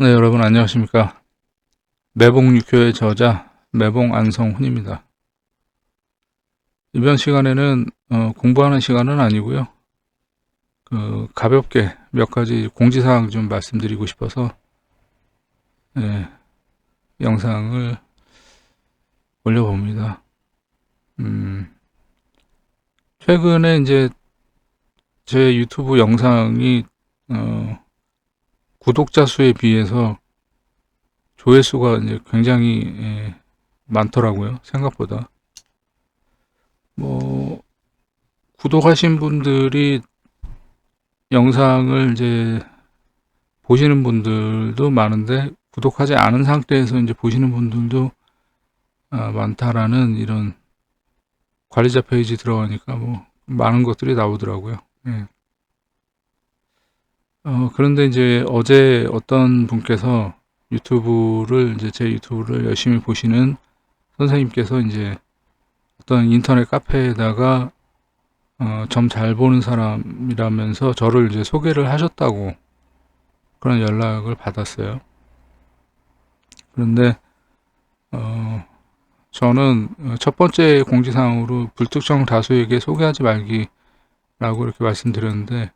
네, 여러분 안녕하십니까. 매봉 육교의 저자 매봉 안성훈입니다. 이번 시간에는 어, 공부하는 시간은 아니고요. 그 가볍게 몇 가지 공지사항 좀 말씀드리고 싶어서 예, 영상을 올려봅니다. 음, 최근에 이제 제 유튜브 영상이 어, 구독자 수에 비해서 조회수가 이제 굉장히 예, 많더라고요. 생각보다. 뭐 구독하신 분들이 영상을 이제 보시는 분들도 많은데 구독하지 않은 상태에서 이제 보시는 분들도 아, 많다라는 이런 관리자 페이지 들어가니까 뭐 많은 것들이 나오더라고요. 예. 어, 그런데 이제 어제 어떤 분께서 유튜브를 이제 제 유튜브를 열심히 보시는 선생님께서 이제 어떤 인터넷 카페에다가 어, 점 잘 보는 사람이라면서 저를 이제 소개를 하셨다고 그런 연락을 받았어요. 그런데 어, 저는 첫 번째 공지사항으로 불특정 다수에게 소개하지 말기라고 이렇게 말씀드렸는데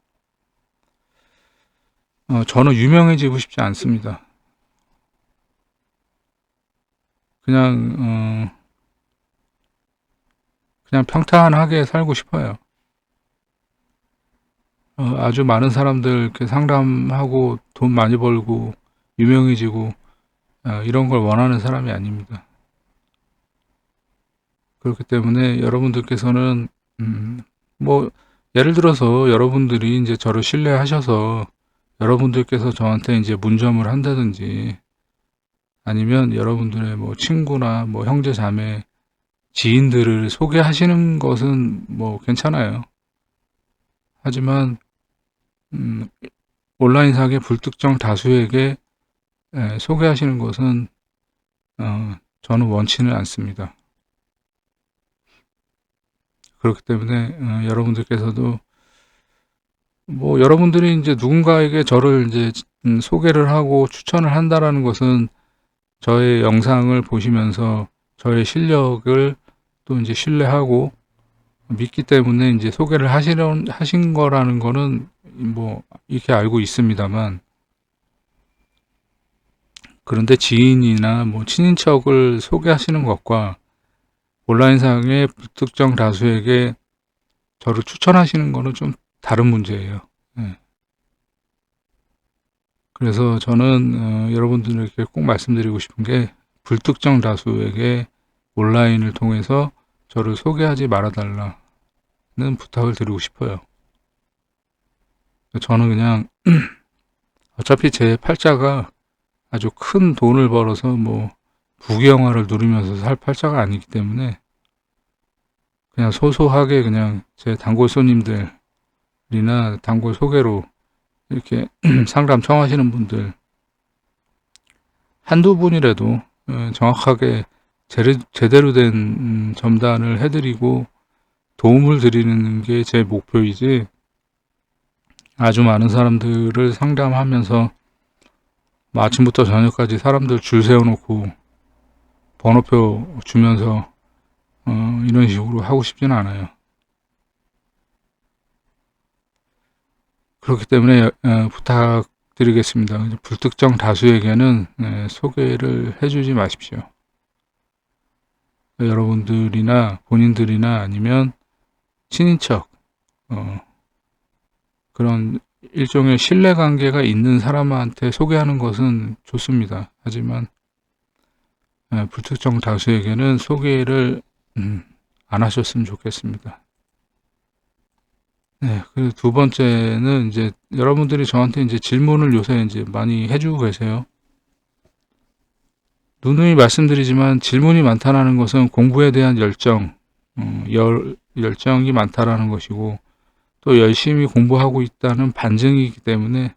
어, 저는 유명해지고 싶지 않습니다. 그냥 어, 그냥 평탄하게 살고 싶어요. 어, 아주 많은 사람들 상담하고 돈 많이 벌고 유명해지고 어, 이런 걸 원하는 사람이 아닙니다. 그렇기 때문에 여러분들께서는 음, 뭐 예를 들어서 여러분들이 이제 저를 신뢰하셔서 여러분들께서 저한테 이제 문점을 한다든지 아니면 여러분들의 뭐 친구나 뭐 형제 자매 지인들을 소개하시는 것은 뭐 괜찮아요. 하지만 음, 온라인상의 불특정 다수에게 에, 소개하시는 것은 어, 저는 원치는 않습니다. 그렇기 때문에 어, 여러분들께서도 뭐 여러분들이 이제 누군가에게 저를 이제 음, 소개를 하고 추천을 한다라는 것은 저의 영상을 보시면서 저의 실력을 또 이제 신뢰하고 믿기 때문에 이제 소개를 하시려 하신 거라는 거는 뭐 이렇게 알고 있습니다만 그런데 지인이나 뭐 친인척을 소개하시는 것과 온라인상의 불특정 다수에게 저를 추천하시는 거는 좀 다른 문제예요. 예. 그래서 저는 어, 여러분들에게 꼭 말씀드리고 싶은 게 불특정 다수에게 온라인을 통해서 저를 소개하지 말아달라는 부탁을 드리고 싶어요. 저는 그냥 어차피 제 팔자가 아주 큰 돈을 벌어서 뭐 부귀영화를 누리면서 살 팔자가 아니기 때문에 그냥 소소하게 그냥 제 단골 손님들 이나 단골 소개로 이렇게 상담 청하시는 분들 한두 분이라도 어, 정확하게 제대로 된 음, 점단을 해드리고 도움을 드리는 게 제 목표이지 아주 많은 사람들을 상담하면서 뭐 아침부터 저녁까지 사람들 줄 세워놓고 번호표 주면서 어, 이런 식으로 하고 싶지는 않아요. 그렇기 때문에 어, 부탁드리겠습니다. 불특정 다수에게는 네, 소개를 해주지 마십시오. 여러분들이나 본인들이나 아니면 친인척 어, 그런 일종의 신뢰관계가 있는 사람한테 소개하는 것은 좋습니다. 하지만 어, 불특정 다수에게는 소개를 음, 안 하셨으면 좋겠습니다. 네. 그리고 두 번째는 이제 여러분들이 저한테 이제 질문을 요새 이제 많이 해주고 계세요. 누누이 말씀드리지만 질문이 많다라는 것은 공부에 대한 열정, 어, 열, 열정이 많다라는 것이고 또 열심히 공부하고 있다는 반증이기 때문에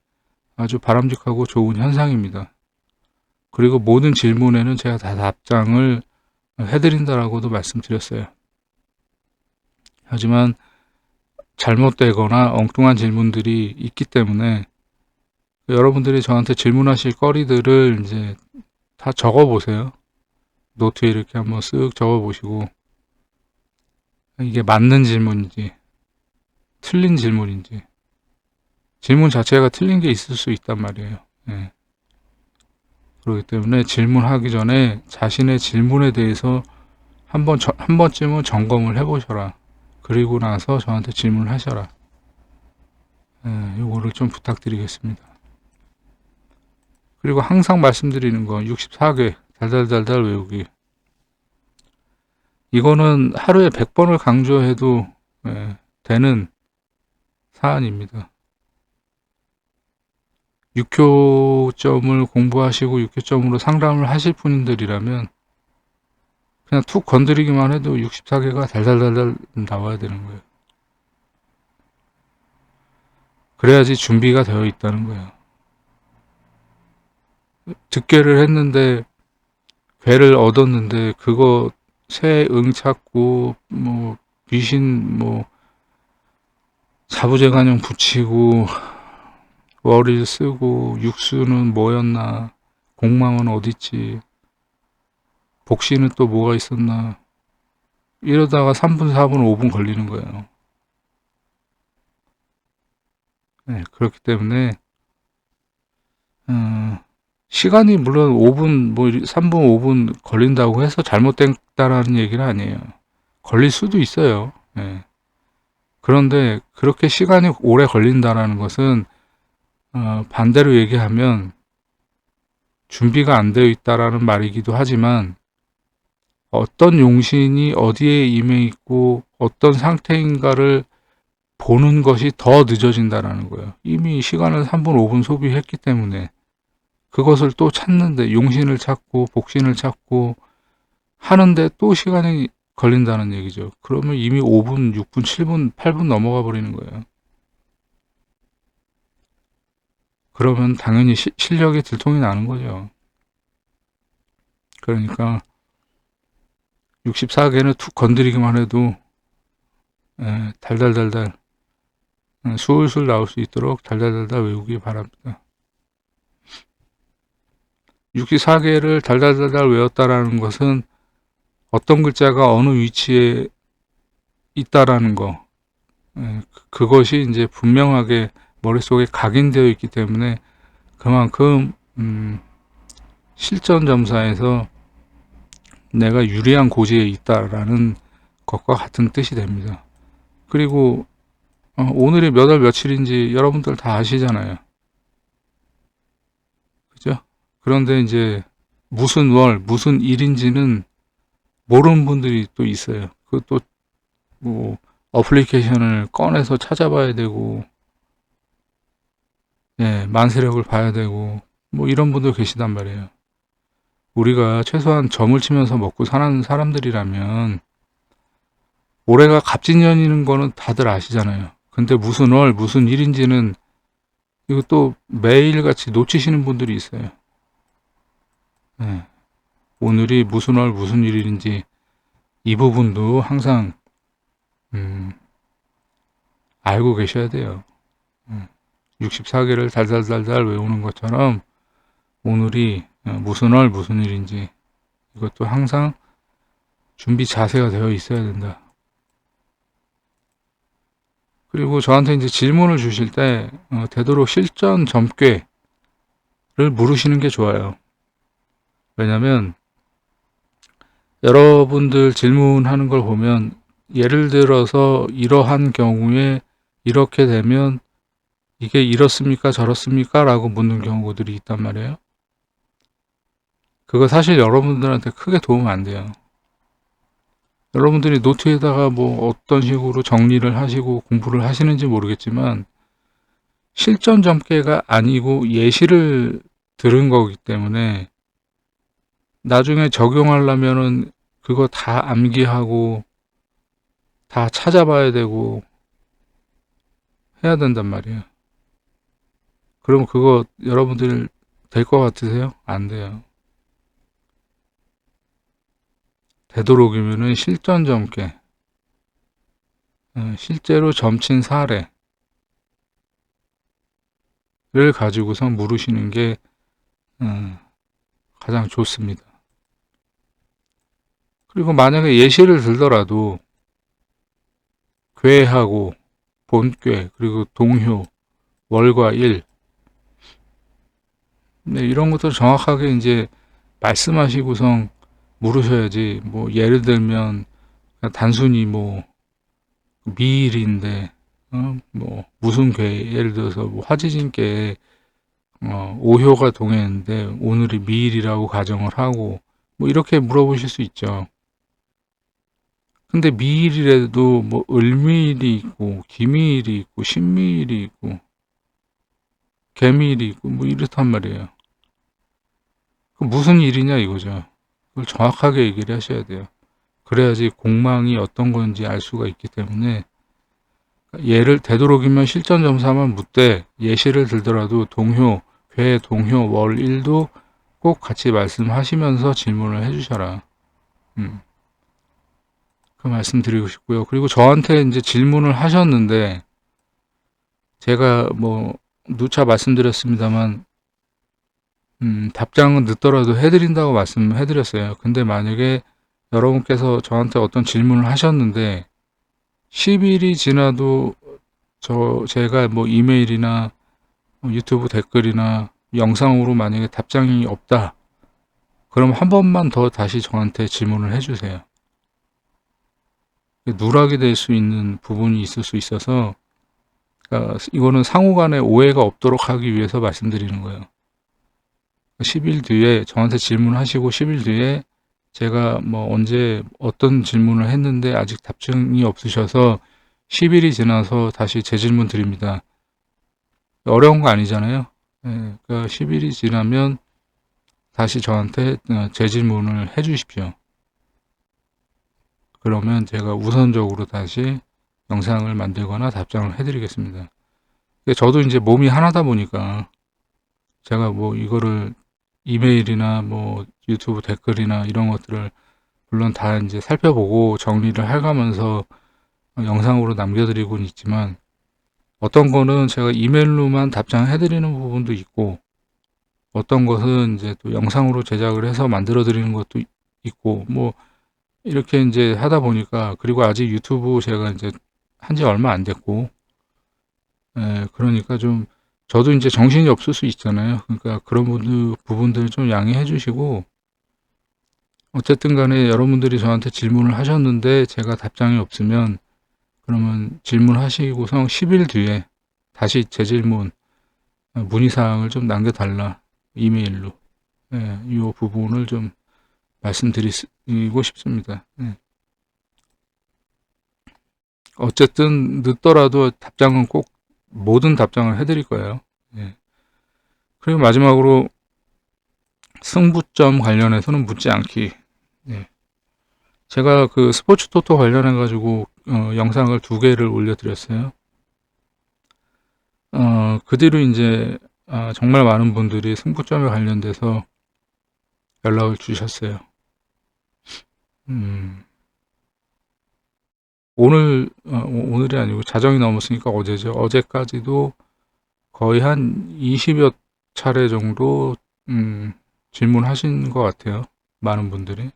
아주 바람직하고 좋은 현상입니다. 그리고 모든 질문에는 제가 다 답장을 해드린다라고도 말씀드렸어요. 하지만 잘못되거나 엉뚱한 질문들이 있기 때문에 여러분들이 저한테 질문하실 거리들을 이제 다 적어 보세요. 노트에 이렇게 한번 쓱 적어 보시고 이게 맞는 질문인지 틀린 질문인지 질문 자체가 틀린 게 있을 수 있단 말이에요. 예. 그렇기 때문에 질문하기 전에 자신의 질문에 대해서 한번 저- 한 번쯤은 점검을 해보셔라. 그리고 나서 저한테 질문을 하셔라. 예, 요거를 좀 부탁드리겠습니다. 그리고 항상 말씀드리는 거 64개 달달달달 외우기. 이거는 하루에 100번을 강조해도 예, 되는 사안입니다. 6교점을 공부하시고 6교점으로 상담을 하실 분들이라면 그냥 툭 건드리기만 해도 64개가 달달달달 나와야 되는 거예요. 그래야지 준비가 되어 있다는 거예요. 득계를 했는데 괴를 얻었는데 그거 새응 찾고 뭐 귀신 뭐 자부제간형 붙이고 월일 쓰고 육수는 뭐였나 공망은 어딨지 복시는 또 뭐가 있었나 이러다가 3분 4분 5분 걸리는 거예요. 네, 그렇기 때문에 어, 시간이 물론 5분 뭐 3분 5분 걸린다고 해서 잘못됐다라는 얘기는 아니에요. 걸릴 수도 있어요. 예. 그런데 그렇게 시간이 오래 걸린다라는 것은 어, 반대로 얘기하면 준비가 안 되어 있다라는 말이기도 하지만 어떤 용신이 어디에 임해 있고 어떤 상태인가를 보는 것이 더 늦어진다라는 거예요. 이미 시간을 3분, 5분 소비했기 때문에 그것을 또 찾는데 용신을 찾고 복신을 찾고 하는데 또 시간이 걸린다는 얘기죠. 그러면 이미 5분, 6분, 7분, 8분 넘어가 버리는 거예요. 그러면 당연히 시, 실력이 들통이 나는 거죠. 그러니까 64개는 툭 건드리기만 해도 에, 달달달달 에, 술술 나올 수 있도록 달달달달 외우기 바랍니다. 64개를 달달달달 외웠다라는 것은 어떤 글자가 어느 위치에 있다라는 거 에, 그- 그것이 이제 분명하게 머릿속에 각인되어 있기 때문에 그만큼 음, 실전 점사에서 내가 유리한 고지에 있다라는 것과 같은 뜻이 됩니다. 그리고 어, 오늘이 몇 월 며칠인지 여러분들 다 아시잖아요. 그죠? 그런데 이제 무슨 월, 무슨 일인지는 모르는 분들이 또 있어요. 그것도 뭐 어플리케이션을 꺼내서 찾아봐야 되고 예, 만세력을 봐야 되고 뭐 이런 분도 계시단 말이에요. 우리가 최소한 점을 치면서 먹고 사는 사람들이라면 올해가 갑진년이는 거는 다들 아시잖아요. 근데 무슨 월, 무슨 일인지는 이거 또 매일같이 놓치시는 분들이 있어요. 예. 오늘이 무슨 월, 무슨 일인지 이 부분도 항상 음, 알고 계셔야 돼요. 64개를 달달달달 외우는 것처럼 오늘이 어, 무슨 월 무슨 일인지 이것도 항상 준비 자세가 되어 있어야 된다. 그리고 저한테 이제 질문을 주실 때 어, 되도록 실전 점괘를 물으시는 게 좋아요. 왜냐면 여러분들 질문하는 걸 보면 예를 들어서 이러한 경우에 이렇게 되면 이게 이렇습니까 저렇습니까 라고 묻는 경우들이 있단 말이에요. 그거 사실 여러분들한테 크게 도움 안 돼요. 여러분들이 노트에다가 뭐 어떤 식으로 정리를 하시고 공부를 하시는지 모르겠지만 실전 점괘가 아니고 예시를 들은 거기 때문에 나중에 적용하려면은 그거 다 암기하고 다 찾아봐야 되고 해야 된단 말이에요. 그럼 그거 여러분들 될 것 같으세요? 안 돼요. 되도록이면은 실전 점괘, 어, 실제로 점친 사례, 예를 가지고서 물으시는 게 음, 가장 좋습니다. 그리고 만약에 예시를 들더라도 괴하고 본괴 그리고 동효 월과 일 네, 이런 것들 정확하게 이제 말씀하시고선 물으셔야지 뭐 예를 들면 단순히 뭐 미일인데 어, 뭐 무슨 괴 예를 들어서 뭐 화지진께 어, 오효가 동했는데 오늘이 미일이라고 가정을 하고 뭐 이렇게 물어보실 수 있죠. 근데 미일이라도 뭐 을미일이 있고 기미일이 있고 신미일이 있고 개미일이 있고 뭐 이렇단 말이에요. 그 무슨 일이냐 이거죠. 그걸 정확하게 얘기를 하셔야 돼요. 그래야지 공망이 어떤 건지 알 수가 있기 때문에 예를 되도록이면 실전 점사만 묻되 예시를 들더라도 동효, 괴, 동효, 월, 일도 꼭 같이 말씀하시면서 질문을 해주셔라. 음. 그 말씀 드리고 싶고요. 그리고 저한테 이제 질문을 하셨는데 제가 뭐 누차 말씀드렸습니다만 음, 답장은 늦더라도 해드린다고 말씀해드렸어요. 근데 만약에 여러분께서 저한테 어떤 질문을 하셨는데 10일이 지나도 저 제가 뭐 이메일이나 뭐 유튜브 댓글이나 영상으로 만약에 답장이 없다. 그럼 한 번만 더 다시 저한테 질문을 해주세요. 누락이 될 수 있는 부분이 있을 수 있어서 그러니까 이거는 상호간에 오해가 없도록 하기 위해서 말씀드리는 거예요. 10일 뒤에 저한테 질문하시고 10일 뒤에 제가 뭐 언제 어떤 질문을 했는데 아직 답장이 없으셔서 10일이 지나서 다시 재질문 드립니다. 어려운 거 아니잖아요. 네, 그러니까 10일이 지나면 다시 저한테 어, 재질문을 해 주십시오. 그러면 제가 우선적으로 다시 영상을 만들거나 답장을 해드리겠습니다. 저도 이제 몸이 하나다 보니까 제가 뭐 이거를 이메일이나 뭐 유튜브 댓글이나 이런 것들을 물론 다 이제 살펴보고 정리를 해가면서 영상으로 남겨드리고는 있지만 어떤 거는 제가 이메일로만 답장해드리는 부분도 있고 어떤 것은 이제 또 영상으로 제작을 해서 만들어 드리는 것도 있고 뭐 이렇게 이제 하다 보니까 그리고 아직 유튜브 제가 이제 한 지 얼마 안 됐고 예, 그러니까 좀 저도 이제 정신이 없을 수 있잖아요. 그러니까 그런 부분들, 부분들 좀 양해해 주시고, 어쨌든 간에 여러분들이 저한테 질문을 하셨는데 제가 답장이 없으면 그러면 질문하시고서 10일 뒤에 다시 제 질문, 문의사항을 좀 남겨달라. 이메일로. 예, 이 부분을 좀 말씀드리고 싶습니다. 예. 어쨌든 늦더라도 답장은 꼭 모든 답장을 해드릴 거예요. 예. 그리고 마지막으로 승부점 관련해서는 묻지 않기. 예. 제가 그 스포츠 토토 관련해 가지고 어, 영상을 두 개를 올려드렸어요. 어, 그 뒤로 이제 아, 정말 많은 분들이 승부점에 관련돼서 연락을 주셨어요. 음, 오늘 어, 오늘이 아니고 자정이 넘었으니까 어제죠. 어제까지도 거의 한 20여 차례 정도 음, 질문하신 것 같아요. 많은 분들이.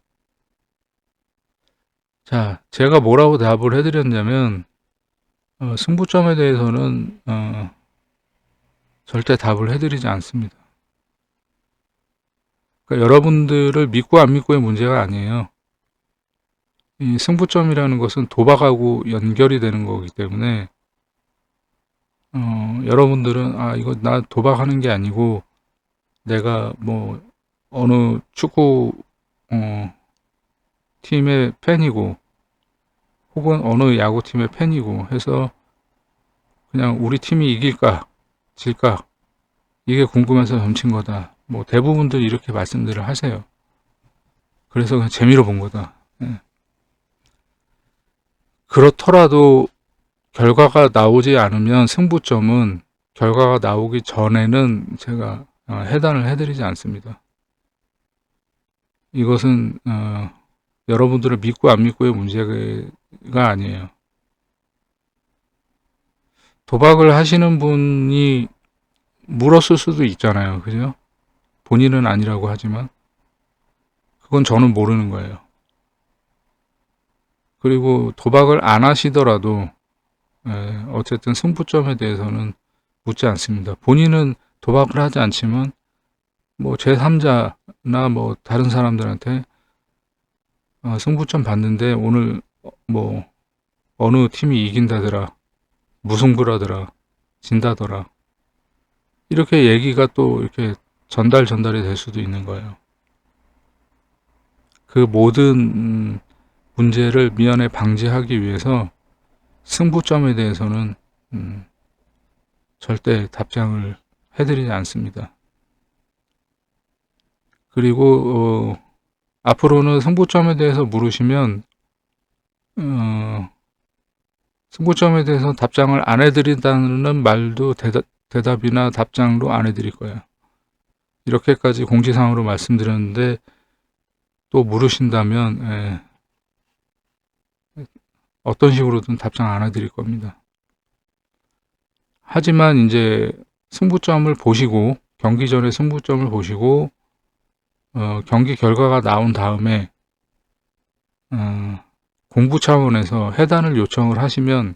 자, 제가 뭐라고 답을 해드렸냐면 어, 승부점에 대해서는 어, 절대 답을 해드리지 않습니다. 그러니까 여러분들을 믿고 안 믿고의 문제가 아니에요. 이 승부점이라는 것은 도박하고 연결이 되는 거기 때문에 어, 여러분들은 아 이거 나 도박하는 게 아니고 내가 뭐 어느 축구 어, 팀의 팬이고 혹은 어느 야구팀의 팬이고 해서 그냥 우리 팀이 이길까 질까 이게 궁금해서 던친 거다. 뭐 대부분들 이렇게 말씀들을 하세요. 그래서 그냥 재미로 본 거다. 예. 그렇더라도 결과가 나오지 않으면 승부점은 결과가 나오기 전에는 제가 어, 해단을 해드리지 않습니다. 이것은 어, 여러분들을 믿고 안 믿고의 문제가 아니에요. 도박을 하시는 분이 물었을 수도 있잖아요. 그죠? 본인은 아니라고 하지만 그건 저는 모르는 거예요. 그리고 도박을 안 하시더라도 예, 어쨌든 승부점에 대해서는 묻지 않습니다. 본인은 도박을 하지 않지만 뭐 제3자나 뭐 다른 사람들한테 어, 승부점 봤는데 오늘 어, 뭐 어느 팀이 이긴다더라 무승부라더라 진다더라 이렇게 얘기가 또 이렇게 전달 전달이 될 수도 있는 거예요. 그 모든 음, 문제를 미연에 방지하기 위해서 승부점에 대해서는 음, 절대 답장을 해드리지 않습니다. 그리고 어, 앞으로는 승부점에 대해서 물으시면 어, 승부점에 대해서 답장을 안 해드린다는 말도 대답, 대답이나 답장으로 안 해드릴 거예요. 이렇게까지 공지사항으로 말씀드렸는데 또 물으신다면 예, 어떤 식으로든 답장 안 해드릴 겁니다. 하지만 이제 승부점을 보시고 경기 전에 승부점을 보시고 어, 경기 결과가 나온 다음에 어, 공부 차원에서 해단을 요청을 하시면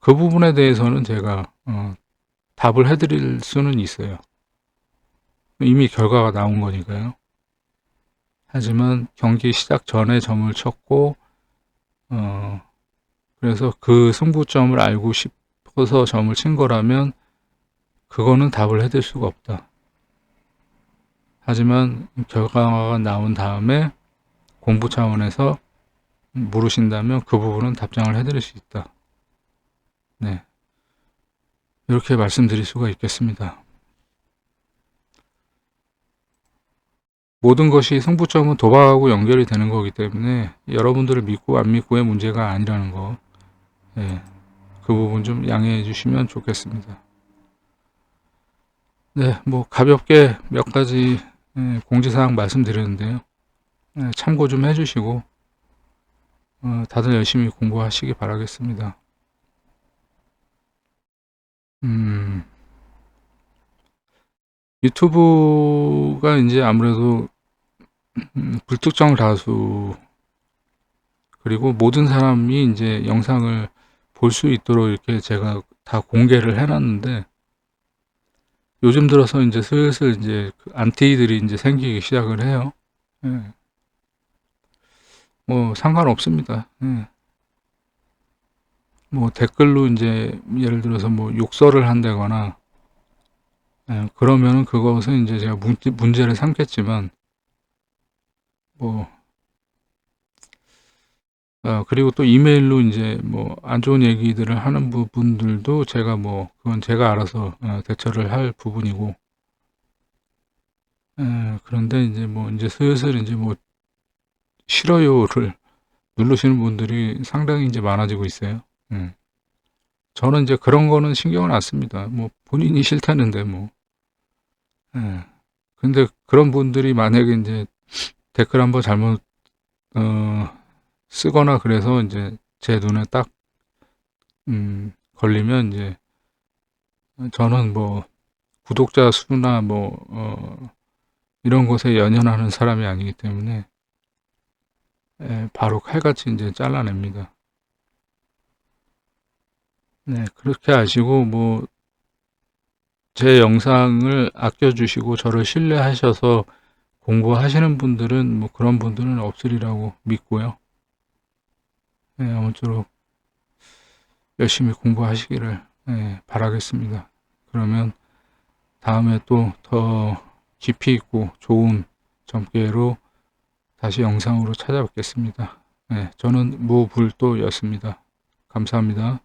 그 부분에 대해서는 제가 어, 답을 해드릴 수는 있어요. 이미 결과가 나온 거니까요. 하지만 경기 시작 전에 점을 쳤고 어, 그래서 그 승부점을 알고 싶어서 점을 친 거라면 그거는 답을 해드릴 수가 없다. 하지만 결과가 나온 다음에 공부 차원에서 물으신다면 그 부분은 답장을 해드릴 수 있다. 네. 이렇게 말씀드릴 수가 있겠습니다. 모든 것이 승부점은 도박하고 연결이 되는 거기 때문에 여러분들을 믿고 안 믿고의 문제가 아니라는 거, 예, 그 부분 좀 양해해 주시면 좋겠습니다. 네, 뭐 가볍게 몇 가지 예, 공지사항 말씀드렸는데요. 예, 참고 좀 해주시고 어, 다들 열심히 공부하시기 바라겠습니다. 음, 유튜브가 이제 아무래도 음, 불특정 다수 그리고 모든 사람이 이제 영상을 볼 수 있도록 이렇게 제가 다 공개를 해놨는데 요즘 들어서 이제 슬슬 이제 그 안티들이 이제 생기기 시작을 해요. 예. 뭐 상관없습니다. 예. 뭐 댓글로 이제 예를 들어서 뭐 욕설을 한다거나 예, 그러면은 그것은 이제 제가 문제, 문제를 삼겠지만 뭐 어, 그리고 또 이메일로 이제 뭐 안 좋은 얘기들을 하는 부분들도 제가 뭐 그건 제가 알아서 어, 대처를 할 부분이고 에, 그런데 이제 뭐 이제 슬슬 이제 뭐 싫어요를 누르시는 분들이 상당히 이제 많아지고 있어요. 음. 저는 이제 그런 거는 신경을 안 씁니다. 뭐 본인이 싫다는데 뭐. 예. 근데 그런 분들이 만약에 이제 댓글 한번 잘못 어, 쓰거나 그래서 이제 제 눈에 딱 음, 걸리면 이제 저는 뭐 구독자 수나 뭐 어, 이런 것에 연연하는 사람이 아니기 때문에 예, 바로 칼같이 이제 잘라냅니다. 네, 그렇게 하시고 뭐 제 영상을 아껴주시고 저를 신뢰하셔서 공부하시는 분들은 뭐 그런 분들은 없으리라고 믿고요. 네, 아무쪼록 열심히 공부하시기를 네, 바라겠습니다. 그러면 다음에 또 더 깊이 있고 좋은 점괘로 다시 영상으로 찾아뵙겠습니다. 네, 저는 무불도였습니다. 감사합니다.